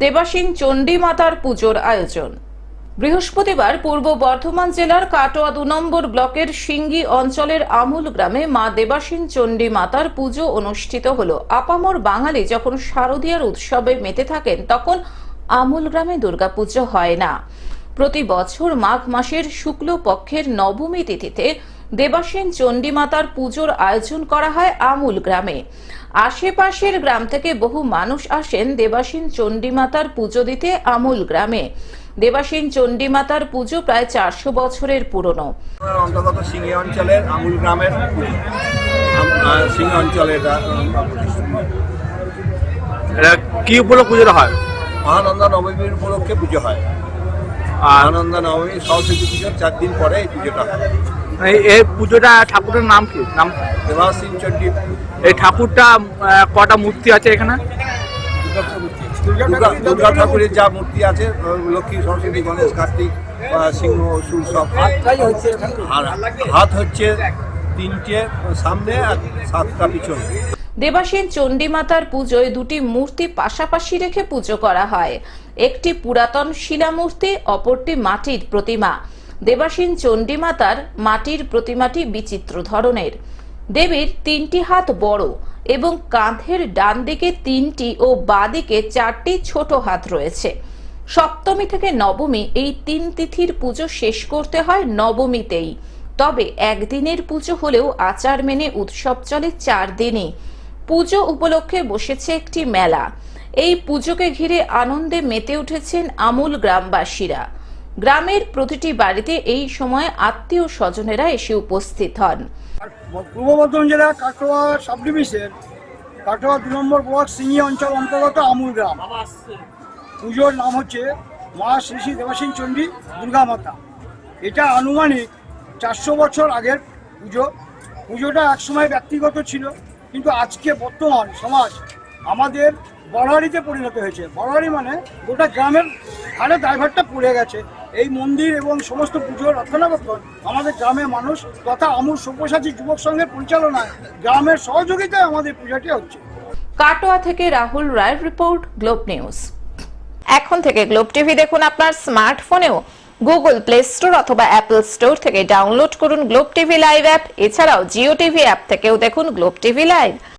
দেবাসীন চণ্ডী মাতার পুজোর আয়োজন। বৃহস্পতিবার পূর্ব বর্ধমান জেলার কাটোয়া দু নম্বর ব্লকের সিঙ্গি অঞ্চলের আমুল গ্রামে মা দেবাসীন চণ্ডী মাতার পুজো অনুষ্ঠিত হল। আপামর বাঙালি যখন শারদীয়ার উৎসবে মেতে থাকেন, তখন আমুল গ্রামে দুর্গাপুজো হয় না। প্রতি বছর মাঘ মাসের শুক্ল পক্ষের নবমী তিথিতে দেবাসীন চণ্ডী মাতার পুজোর আয়োজন করা হয় আমুল গ্রামে। আশেপাশের গ্রাম থেকে বহু মানুষ আসেন দেবাসীন চণ্ডী মাতার পুজো দিতে আমুল গ্রামে। দেবাসীন চণ্ডী মাতার পুজো প্রায় চারশো বছরের পুরনো। অন্তর্গত সিংহে অঞ্চলের আমুল গ্রামের সিংহে অঞ্চলের কি উপলক্ষে পুজোটা হয়? মহানন্দা নবমীর উপলক্ষে পুজো হয়। মহানন্দা নবমী সরস্বতী পুজোর চার দিন পরে এই পুজোটা হয়। এই পুজোটা ঠাকুরের নাম কি? নাম? চণ্ডী। এই ঠাকুরটা কটা মূর্তি আছে এখানে? দুর্গা ঠাকুরের যা মূর্তি আছে লক্ষ্মী সরস্বতী গণেশ কার্তিক সিংহ সুর সব আর হাত হচ্ছে তিনটে সামনে আর সাতটা পিছনে। দেবাসীন চণ্ডী মাতার পুজোয় দুটি মূর্তি পাশাপাশি রেখে পুজো করা হয়। একটি পুরাতন শিলামূর্তি অপরটি মাটির প্রতিমা। দেবাসীন চণ্ডী মাতার মাটির প্রতিমাটি বিচিত্র ধরনের। দেবীর তিনটি হাত বড় এবং কাঁধের ডান দিকে তিনটি ও বাদিকে চারটি ছোট হাত রয়েছে। সপ্তমী থেকে নবমী এই তিন তিথির পুজো শেষ করতে হয় নবমীতেই। তবে একদিনের পুজো হলেও আচার মেনে উৎসব চলে চার দিনই। পুজো উপলক্ষে বসেছে একটি মেলা। এই পুজোকে ঘিরে আনন্দে মেতে উঠেছেন আমূল গ্রামবাসীরা। গ্রামের প্রতিটি বাড়িতে এই সময় আত্মীয় স্বজনেরা এসে উপস্থিত হন। পূর্ব বর্ধমান জেলা কাটোয়া সাব ডিভিশন কাটোয়া দু নম্বর ব্লক সিঙ্গি অঞ্চল অন্তর্গত আমুল গ্রাম। পুজোর নাম হচ্ছে মা শ্রী শ্রী দেবাসীন চণ্ডী দুর্গা মাতা। এটা আনুমানিক চারশো বছর আগের পুজো। পুজোটা একসময় ব্যক্তিগত ছিল, কিন্তু আজকে বর্তমান সমাজ আমাদের বড়হারিতে পরিণত হয়েছে। বড়হারি মানে গোটা গ্রামের ঘাড়ে ড্রাইভারটা পড়ে গেছে। এই মন্দির এবং সমস্ত পুজোর রক্ষণাবেক্ষণ আমাদের গ্রামের মানুষ তথা আমূল সব্যসাচী যুবক সংঘের পরিচালনায় গ্রামের সহযোগিতায় আমাদের পূজাটি হচ্ছে। কাটোয়া থেকে রাহুল রায়ের রিপোর্ট, গ্লোব নিউজ। এখন থেকে গ্লোব টিভি দেখুন আপনার স্মার্টফোনেও। গুগল প্লে স্টোর অথবা অ্যাপল স্টোর থেকে ডাউনলোড করুন গ্লোব টিভি লাইভ অ্যাপ। এছাড়াও জিও টিভি অ্যাপ থেকেও দেখুন গ্লোব টিভি লাইভ।